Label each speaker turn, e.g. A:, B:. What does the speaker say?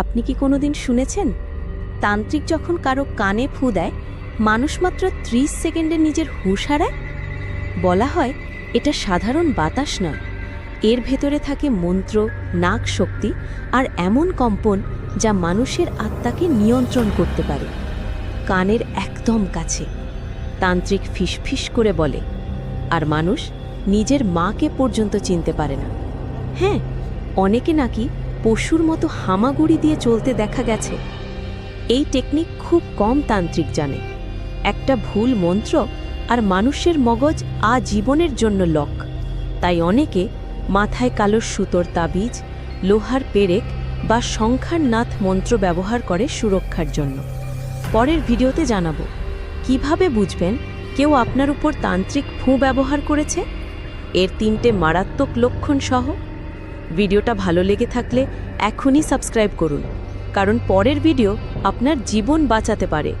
A: আপনি কি কোনোদিন শুনেছেন? তান্ত্রিক যখন কারও কানে ফু দেয়, মানুষ মাত্র ত্রিশ সেকেন্ডে নিজের হুঁশ হারায়? বলা হয়, এটা সাধারণ বাতাস নয়। এর ভেতরে থাকে মন্ত্র নাক শক্তি আর এমন কম্পন যা মানুষের আত্মাকে নিয়ন্ত্রণ করতে পারে। কানের একদম কাছে। তান্ত্রিক ফিসফিস করে বলে, আর মানুষ নিজের মাকে পর্যন্ত চিনতে পারে না। হ্যাঁ অনেকে নাকি পশুর মতো হামাগুড়ি দিয়ে চলতে দেখা গেছে। এই টেকনিক খুব কম তান্ত্রিক জানে। একটা ভুল মন্ত্র আর মানুষের মগজ আজীবনের জন্য লক। তাই অনেকে মাথায় কালো সুতোর তাবিজ, লোহার পেরেক বা সংখ্যার নাথ মন্ত্র ব্যবহার করে সুরক্ষার জন্য। পরের ভিডিওতে জানাব, কীভাবে বুঝবেন কেউ আপনার উপর তান্ত্রিক ফু ব্যবহার করেছে? এর তিনটে মারাত্মক লক্ষণ সহ ভিডিওটা ভালো লেগে থাকলে এখনই সাবস্ক্রাইব করুন। কারণ পরের ভিডিও আপনার জীবন বাঁচাতে পারে।